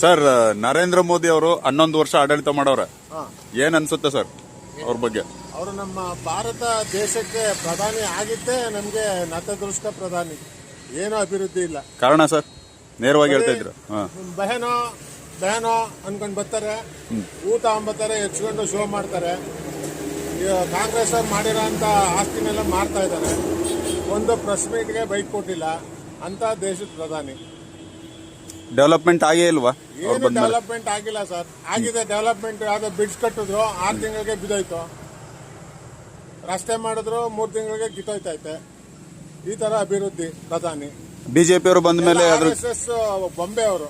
Sir Narendra Modi ಅವರು ಹನ್ನೊಂದು ವರ್ಷ ಆಡಳಿತ ಮಾಡವ್ರೆ. ಏನ್ ಅನ್ಸುತ್ತೆ ಸರ್ ಅವ್ರ ಬಗ್ಗೆ? ಅವರು ನಮ್ಮ ಭಾರತ ದೇಶಕ್ಕೆ ಪ್ರಧಾನಿ ಆಗಿದ್ದೆ ನಮಗೆ ನತದೃಷ್ಟ ಪ್ರಧಾನಿ. ಏನೂ ಅಭಿವೃದ್ಧಿ ಇಲ್ಲ. ಕಾರಣ ಸರ್ ನೇರವಾಗಿ ಹೇಳ್ತಾ ಇದ್ರು. ಹಾ. ಬಹನೋ ಬಹನೋ ಅನ್ಕೊಂಡು ಬರ್ತಾರೆ. ಊಟ ಅಂಬತ್ತಾರೆ ಹೆಚ್ಕೊಂಡು ಶೋ ಮಾಡ್ತಾರೆ. ಈಗ ಕಾಂಗ್ರೆಸ್ ಅವ್ರು ಮಾಡಿರೋ ಅಂತ ಆಸ್ತಿನೆಲ್ಲ ಮಾಡ್ತಾ ಇದ್ದಾರೆ. ಒಂದು ಪ್ರೆಸ್ ಮೀಟ್ಗೆ ಬೈಕ್ ಕೊಟ್ಟಿಲ್ಲ ಅಂತ ದೇಶದ ಪ್ರಧಾನಿ. ಡೆವಲಪ್ಮೆಂಟ್ ಆಗೇ ಇಲ್ವಾ? ಏನು ಡೆವಲಪ್ಮೆಂಟ್ ಆಗಿಲ್ಲ ಸರ್. ಆಗಿದೆ ಡೆವಲಪ್ಮೆಂಟ್ ಯಾವ್ದೋ ಬಿಡ್ಸ್ ಕಟ್ಟಿದ್ರು ಆರು ತಿಂಗಳಿಗೆ ಬಿದ್ದೋಯ್ತು. ರಸ್ತೆ ಮಾಡಿದ್ರು ಮೂರು ತಿಂಗಳಿಗೆ ಕಿತ್ತೋಯ್ತೈತೆ. ಈ ತರ ಅಭಿವೃದ್ಧಿ ಪ್ರಧಾನಿ. ಬಿಜೆಪಿ ಅವರು ಬಂದ ಮೇಲೆ ಆರ್ ಎಸ್ ಎಸ್ ಬೊಂಬೆ ಅವರು.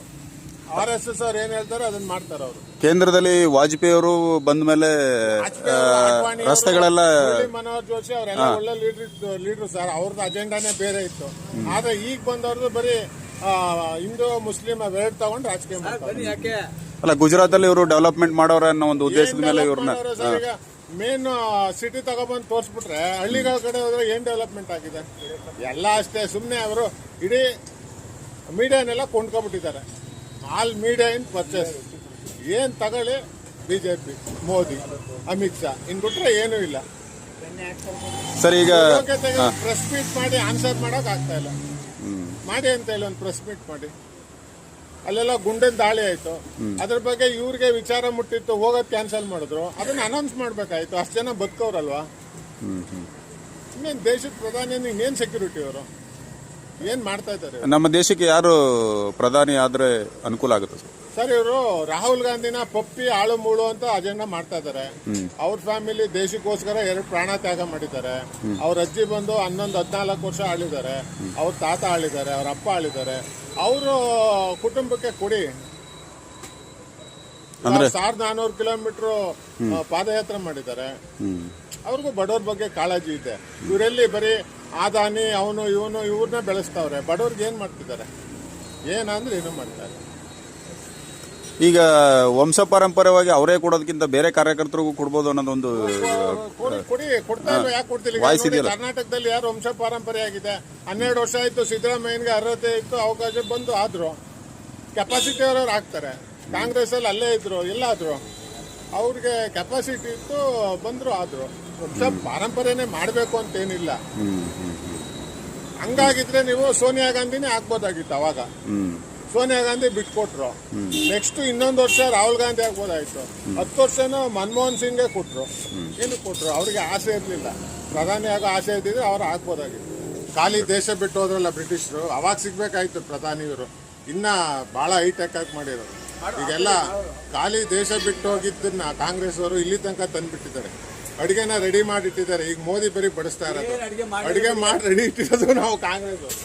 ಆರ್ ಎಸ್ ಎಸ್ ಅವ್ರು ಏನ್ ಹೇಳ್ತಾರೆ ಅದನ್ನ ಮಾಡ್ತಾರೆ ಅವರು. ಕೇಂದ್ರದಲ್ಲಿ ವಾಜಪೇಯಿ ಅವರು ಬಂದ ಮೇಲೆ ರಸ್ತೆಗಳೆಲ್ಲ ಮನೋಹರ್ ಜೋಶಿ ಅವರೆಲ್ಲ ಒಳ್ಳೆ ಲೀಡರ್ ಲೀಡರ್ ಸರ್. ಅವ್ರದ್ದು ಅಜೆಂಡಾನೇ ಬೇರೆ ಇತ್ತು. ಆದ್ರೆ ಈಗ ಬಂದವ್ರದ್ದು ಬರೀ ಹಿಂದೂ ಮುಸ್ಲಿಂ ವೇಟ್ ತಗೊಂಡು ರಾಜಕೀಯ ಮಾಡ್ತಾರೆ ಅಲ್ಲ ಗುಜರಾತ್ ಅಲ್ಲಿ ಇವರು ಡೆವಲಪ್ಮೆಂಟ್ ಮಾಡೋರ ಅನ್ನೋ ಒಂದು ಉದ್ದೇಶದ ಮೇಲೆ ಇವ್ರನ್ನ ಮೇನ್ ಸಿಟಿ ತಗೊಬಂದು ತೋರಿಸ್ಬಿಟ್ರೆ ಹಳ್ಳಿಗಳ ಕಡೆ ಹೋದ್ರೆ ಏನ್ ಡೆವಲಪ್ಮೆಂಟ್ ಆಗಿದೆ? ಎಲ್ಲ ಅಷ್ಟೇ ಸುಮ್ಮನೆ ಅವರು ಇಡೀ ಮೀಡಿಯಾನೆಲ್ಲ ಕೊಂಡ್ಕೊಬಿಟ್ಟಿದ್ದಾರೆ ಆಲ್ ಮೀಡಿಯಾ ಇನ್ ಪರ್ಚೇಸ್ ಏನ್ ತಗೊಳ್ಳಿ? ಬಿಜೆಪಿ ಮೋದಿ ಅಮಿತ್ ಶಾ. ಇನ್ ಬಿಟ್ರೆ ಏನೂ ಇಲ್ಲ. ಸರ್ ಈಗ ಪ್ರೆಸ್ ಮೀಟ್ ಮಾಡಿ ಆನ್ಸರ್ ಮಾಡೋಕ್ ಆಗ್ತಾ ಇಲ್ಲ. ಮಾಡಿ ಅಂತ ಹೇಳಿ ಒಂದು ಪ್ರೆಸ್ ಮೀಟ್ ಮಾಡಿ. ಅಲ್ಲೆಲ್ಲ ಗುಂಡಿನ ದಾಳಿ ಆಯ್ತು. ಅದ್ರ ಬಗ್ಗೆ ಇವ್ರಿಗೆ ವಿಚಾರ ಮುಟ್ಟಿತ್ತು ಹೋಗೋದ್ ಕ್ಯಾನ್ಸಲ್ ಮಾಡಿದ್ರು. ಅದನ್ನ ಅನೌನ್ಸ್ ಮಾಡ್ಬೇಕಾಯ್ತು. ಅಷ್ಟು ಜನ ಬದುಕವ್ರಲ್ವಾ? ಇನ್ನೇನ್ ದೇಶದ ಪ್ರಧಾನಿ ಏನ್ ಸೆಕ್ಯೂರಿಟಿ ಅವರು? ಏನ್ ಮಾಡ್ತಾ ಇದ್ದಾರೆ? ನಮ್ಮ ದೇಶಕ್ಕೆ ಯಾರು ಪ್ರಧಾನಿ ಆದ್ರೆ ಅನುಕೂಲ ಆಗುತ್ತೆ ಸರ್. ಸರ್ ಇವರು ರಾಹುಲ್ ಗಾಂಧಿನ ಪಪ್ಪಿ ಆಳು ಮೂಳು ಅಂತ ಅಜೆಂಡಾ ಮಾಡ್ತಾ ಇದ್ದಾರೆ. ಅವ್ರ ಫ್ಯಾಮಿಲಿ ದೇಶಕ್ಕೋಸ್ಕರ ಎರಡು ಪ್ರಾಣ ತ್ಯಾಗ ಮಾಡಿದ್ದಾರೆ. ಅವ್ರ ಅಜ್ಜಿ ಬಂದು ಹನ್ನೊಂದು ಹದಿನಾಲ್ಕು ವರ್ಷ ಆಳಿದ್ದಾರೆ. ಅವ್ರ ತಾತ ಆಳಿದ್ದಾರೆ ಅವ್ರ ಅಪ್ಪ ಆಳಿದ್ದಾರೆ. ಅವರು ಕುಟುಂಬಕ್ಕೆ ಕೊಡಿ. ಸಾವಿರದ ನಾನೂರು ಕಿಲೋಮೀಟರ್ ಪಾದಯಾತ್ರೆ ಮಾಡಿದ್ದಾರೆ. ಅವ್ರಿಗೂ ಬಡವ್ರ ಬಗ್ಗೆ ಕಾಳಜಿ ಇದೆ. ಇವರೆಲ್ಲಿ ಬರೀ ಆದಾನಿ ಅವನು ಇವನು ಇವ್ರನ್ನ ಬೆಳೆಸ್ತಾವ್ರೆ. ಬಡವ್ರಿಗೆ ಏನ್ ಮಾಡ್ತಿದ್ದಾರೆ? ಏನಂದ್ರೆ ಏನು ಮಾಡ್ತಾರೆ? ಈಗ ವಂಶ ಪಾರಂಪರ್ಯವಾಗಿ ಅವರೇ ಕೊಡೋದಕ್ಕಿಂತ ಬೇರೆ ಕಾರ್ಯಕರ್ತರಿಗೂ ಕೊಡ್ಬೋದು ಅನ್ನೋದೊಂದು ಕೊಡಿ ಕೊಡಿ ಕೊಡ್ತಾ ಇಲ್ಲ ಯಾಕೆ ಕೊಡ್ತಿಲ್ಲ? ಈಗ ನೋಡಿ, ಇದೆಯಲ್ಲ? ಕರ್ನಾಟಕದಲ್ಲಿ ಯಾರು ವಂಶ ಪಾರಂಪರ್ಯ ಆಗಿದೆ? ಹನ್ನೆರಡು ವರ್ಷ ಆಯ್ತು ಸಿದ್ದರಾಮಯ್ಯನಿಗೆ ಅರ್ಹತೆ ಇತ್ತು ಅವಕಾಶ ಬಂದು ಆದ್ರು. ಕೆಪಾಸಿಟಿ ಅವ್ರವ್ರು ಆಗ್ತಾರೆ ಕಾಂಗ್ರೆಸ್ ಅಲ್ಲಿ ಅಲ್ಲೇ ಇದ್ರು ಎಲ್ಲಾದ್ರು. ಅವ್ರಿಗೆ ಕೆಪಾಸಿಟಿ ಇತ್ತು, ಬಂದ್ರು ಆದ್ರು. ವಂಶ ಪಾರಂಪರ್ಯನೇ ಮಾಡಬೇಕು ಅಂತ ಏನಿಲ್ಲ. ಹ್ಮ್ ಹ್ಮ್ ಹಂಗಾಗಿದ್ರೆ ನೀವು ಸೋನಿಯಾ ಗಾಂಧಿನೇ ಆಗ್ಬೋದಾಗಿತ್ತು ಅವಾಗ. ಸೋನಿಯಾ ಗಾಂಧಿ ಬಿಟ್ಕೊಟ್ರು. ನೆಕ್ಸ್ಟ್ ಇನ್ನೊಂದು ವರ್ಷ ರಾಹುಲ್ ಗಾಂಧಿ ಆಗ್ಬೋದಾಯ್ತು. ಹತ್ತು ವರ್ಷನೂ ಮನಮೋಹನ್ ಸಿಂಗ್ಗೆ ಕೊಟ್ರು. ಏನು ಕೊಟ್ರು? ಅವ್ರಿಗೆ ಆಸೆ ಇರಲಿಲ್ಲ. ಪ್ರಧಾನಿ ಆಗೋ ಆಸೆ ಇದ್ದಿದ್ರೆ ಅವ್ರು ಆಗ್ಬೋದಾಗಿತ್ತು. ಖಾಲಿ ದೇಶ ಬಿಟ್ಟು ಹೋದ್ರಲ್ಲ ಬ್ರಿಟಿಷರು. ಅವಾಗ ಸಿಗ್ಬೇಕಾಯ್ತು ಪ್ರಧಾನಿ ಇವರು ಇನ್ನ ಬಹಳ ಹೈಟೆಕ್ ಆಗಿ ಮಾಡಿರೋದು ಈಗೆಲ್ಲ ಖಾಲಿ ದೇಶ ಬಿಟ್ಟು ಹೋಗಿದ್ದನ್ನ ಕಾಂಗ್ರೆಸ್ ಅವರು ಇಲ್ಲಿ ತನಕ ತಂದ್ಬಿಟ್ಟಿದ್ದಾರೆ. ಅಡಿಗೆನ ರೆಡಿ ಮಾಡಿಟ್ಟಿದ್ದಾರೆ. ಈಗ ಮೋದಿ ಬರೀ ಬಡಿಸ್ತಾ ಇರೋದು. ಅಡಿಗೆ ಮಾಡಿ ರೆಡಿ ಇಟ್ಟಿರೋದು ನಾವು ಕಾಂಗ್ರೆಸ್